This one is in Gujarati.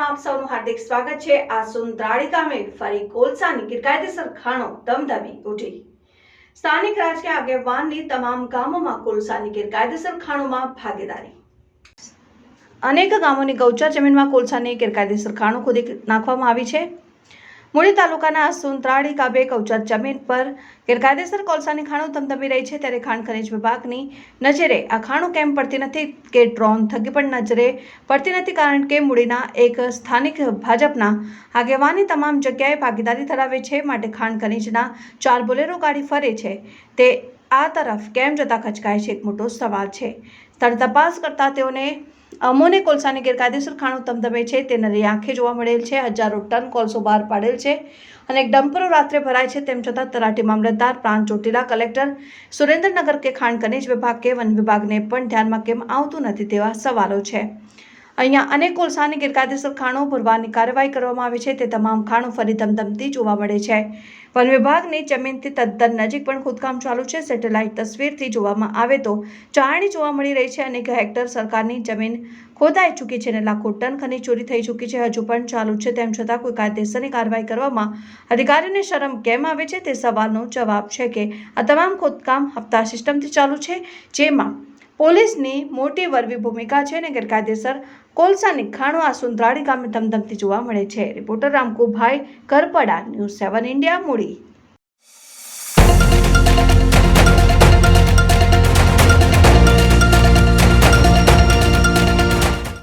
આપ સૌનું હાર્દિક છે. આ સુંદરાળી ગામે ફરી કોલસાની ગેરકાયદેસર ખાણો ધમધમી ઉઠી. સ્થાનિક રાજકીય આગેવાનની તમામ ગામોમાં કોલસાની ગેરકાયદેસર ખાણોમાં ભાગીદારી. અનેક ગામોની ગૌચર જમીનમાં કોલસાની ગેરકાયદેસર ખાણો ખોદી નાખવામાં આવી છે. મૂળી તાલુકાના સુંતરાળી કાબે કૌચર જમીન પર ગેરકાયદેસર કોલસાની ખાણો ધમધમી રહી છે ત્યારે ખાણ ખનિજ વિભાગની નજરે આ ખાણો કેમ પડતી નથી કે ડ્રોન થકી પણ નજરે પડતી નથી કારણ કે મૂડીના એક સ્થાનિક ભાજપના આગેવાની તમામ જગ્યાએ ભાગીદારી ધરાવે છે, માટે ખાણ ખનિજના ચાર બોલેરો ગાડી ફરે છે. તે આ તરફ કેમ જતા ખચકાય છે? એક મોટો સવાલ છે. સ્થળ તપાસ કરતાં તેઓને અમોને કોલસાની ગેરકાયદેસર ખાણો ધમધમે છે, તે નરી આંખે જોવા મળેલ છે, હજારો ટન કોલસો બહાર પાડેલ છે અને ડમ્પરો રાત્રે ભરાય છે, તેમ છતાં તલાટી મામલતદાર પ્રાંત ચોટીલા કલેક્ટર સુરેન્દ્રનગર કે ખાણ ખનિજ વિભાગ કે વન વિભાગને પણ ધ્યાનમાં કેમ આવતું નથી તેવા સવાલો છે. અહીંયા અનેક કોલસાની ગેરકાયદેસર ખાણો ભરવાની કાર્યવાહી કરવામાં આવે છે. તે તમામ ખાણો ફરી ધમધમતી જોવા મળે છે. વન વિભાગની જમીનથી તદ્દન નજીક પણ ખોદકામ ચાલુ છે. સેટેલાઇટ તસવીરથી જોવામાં આવે તો ચારણી જોવા મળી રહી છે. અનેક હેક્ટર સરકારની જમીન ખોદાઈ ચૂકી છે અને લાખો ટન ખનીજ ચોરી થઈ ચૂકી છે. હજુ પણ ચાલુ છે. તેમ છતાં કોઈ કાયદેસરની કાર્યવાહી કરવામાં અધિકારીઓને શરમ કેમ આવે છે? તે સવાલનો જવાબ છે કે આ તમામ ખોદકામ હપ્તા સિસ્ટમથી ચાલુ છે. જેમાં પોલીસની મોટી વરવી ભૂમિકા છે અને ગેરકાયદેસર કોલસાની ખાણો આ સુંદરાળી ગામે ધમધમતી જોવા મળે છે. Reporter Ramkubhai Karpada, news seven India, મૂડી.